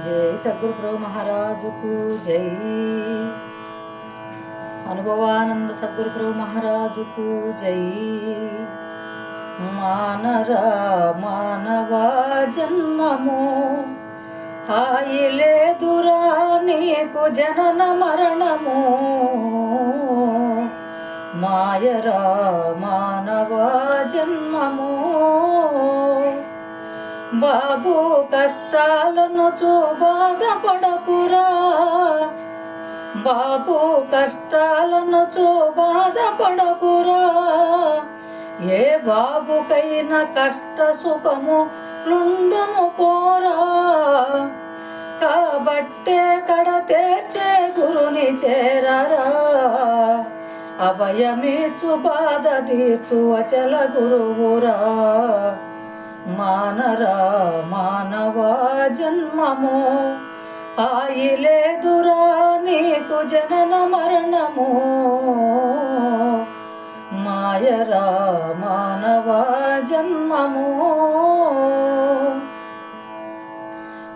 జై సద్గురు మహారాజుకు జై. అనుభవానంద సద్గురు మహారాజుకు జై. మానరా మానవా జన్మము హాయి లేదురా నీకు జనన మరణము. మాయరా మానవా జన్మము బాబు కష్టాలను చూ బాధపడకురా బాబు కష్టాలను చూ బాధపడకురా ఏ బాబుకైనా కష్ట సుఖము లుండును పోరా. కాబట్టే కడ తెచ్చే గురుని చేరరా. అభయమీచు బాధ తీర్చు అచల గురువురా. మానరా మానవా జన్మము ఆయిలేదురా నీకు జనన మరణము. మాయరా మానవా జన్మము.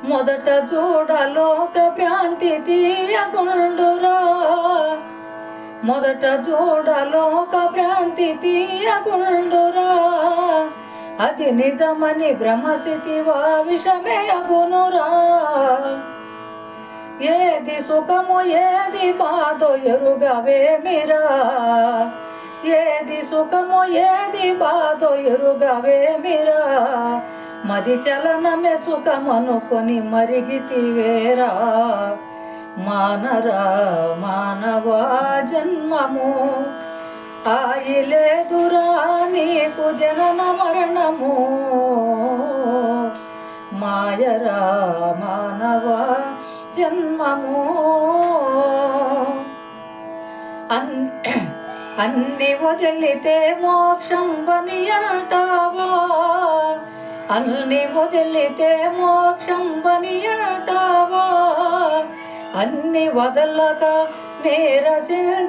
మొదట చూడలోక భ్రాంతి తీయగుండురా మొదట చూడలోక భ్రాంతి తీయగుండురా అది నిజమని భ్రమస్థితివా విషమే అగునురా. ఏది సుఖము ఏది బాధో ఎరుగవేమిరా. ఏది సుఖము ఏది బాధో ఎరుగవేమిరా. మది చలనమే సుఖమనుకొని మరిగితివేరా. మానరా మానవా జన్మము ఆయిలేదురా. లేదురా నీకు జనన మరణము. మాయరా మానవ జన్మము. అన్ అన్ని వదిలితే మోక్షం బని అంటావా? అన్ని వదిలితే మోక్షం బని అంటావా? అన్ని వదలక నీరసించిపోతావా?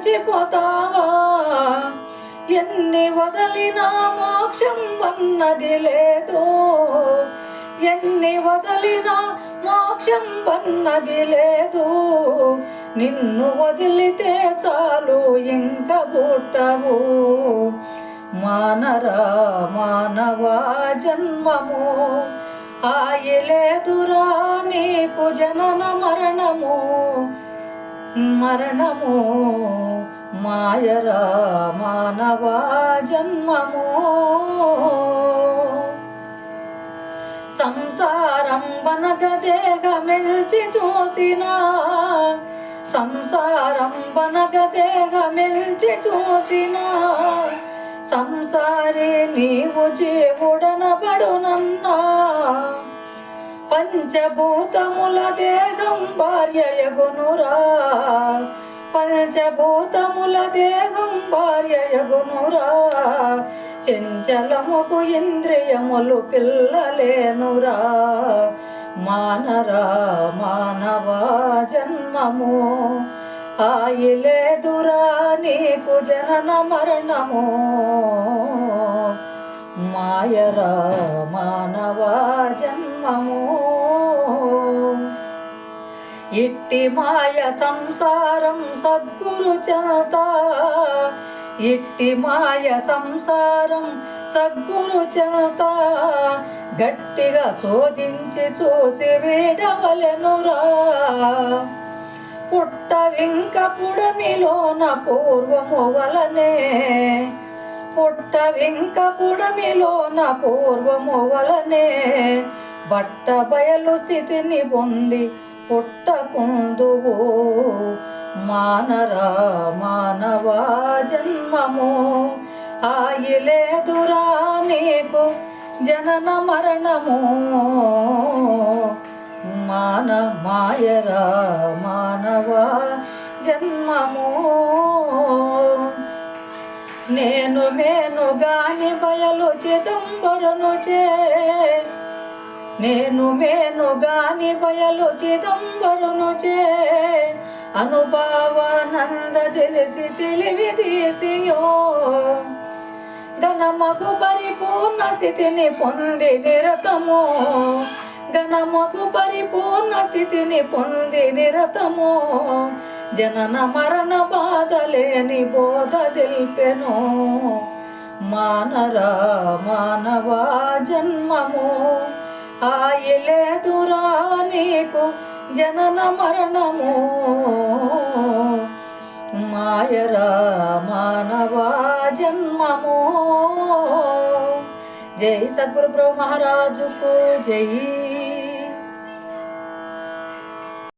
ఎన్ని వదలినా మోక్షం అన్నది లేదు. ఎన్ని వదలినా మోక్షం అన్నది లేదు. నిన్ను వదిలితే చాలు ఇంక పుట్టవు. మానరా మానవా జన్మము హాయి నీకు జనన మరణము. మరణము మాయరా మానవా జన్మమో? సంసారం బనగదేగమెల్చి చూసిన సంసారం బనగదేగమెల్చి చూసిన సంసారి నీవు జీవుడనబడునన్నా. పంచభూతముల దేహం భార్యయగునురా పంచభూతముల దేహం భార్యయగునురా చెంచలముకు ఇంద్రియములు పిల్లలేనురా. మానరా మానవా జన్మము. ఆయిలేదురా నీకు జనన మరణము. మాయరా మానవా జన్మము. ఇట్టి మాయ సంసారం సద్గురు చనత ఇట్టి మాయ సంసారం సద్గురు చనత గట్టిగా శోధించి చూసి వేడవలెనురా. పుట్ట వింక పుడమిలోన పూర్వము వలనే. పుట్ట వింక పుడమిలోన పూర్వము వలనే. బట్ట బయలు స్థితిని పొంది పుట్టకుందువో మానరా మానవా జన్మము. హాయి నీకు జనన మరణము. మాన మాయరా మానవా జన్మము. నేను మేను గాని బయలు చిదంబరను చే నేను మేను గాని బయలు చిదంబరను చే. అనుభవానంద తెలిసి తెలివి తీసియో. ఘనమగు పరిపూర్ణ స్థితిని పొంది నిరతము. ఘనమగు పరిపూర్ణ స్థితిని పొంది నిరతము. జనన మరణ బాధలేని బోధ దిల్పెను మానరా మానవా జన్మము. ఆయలేదురా నీకు జనన మరణము. మాయరా మానవా జన్మము. జై సద్గురు మహారాజుకు జై.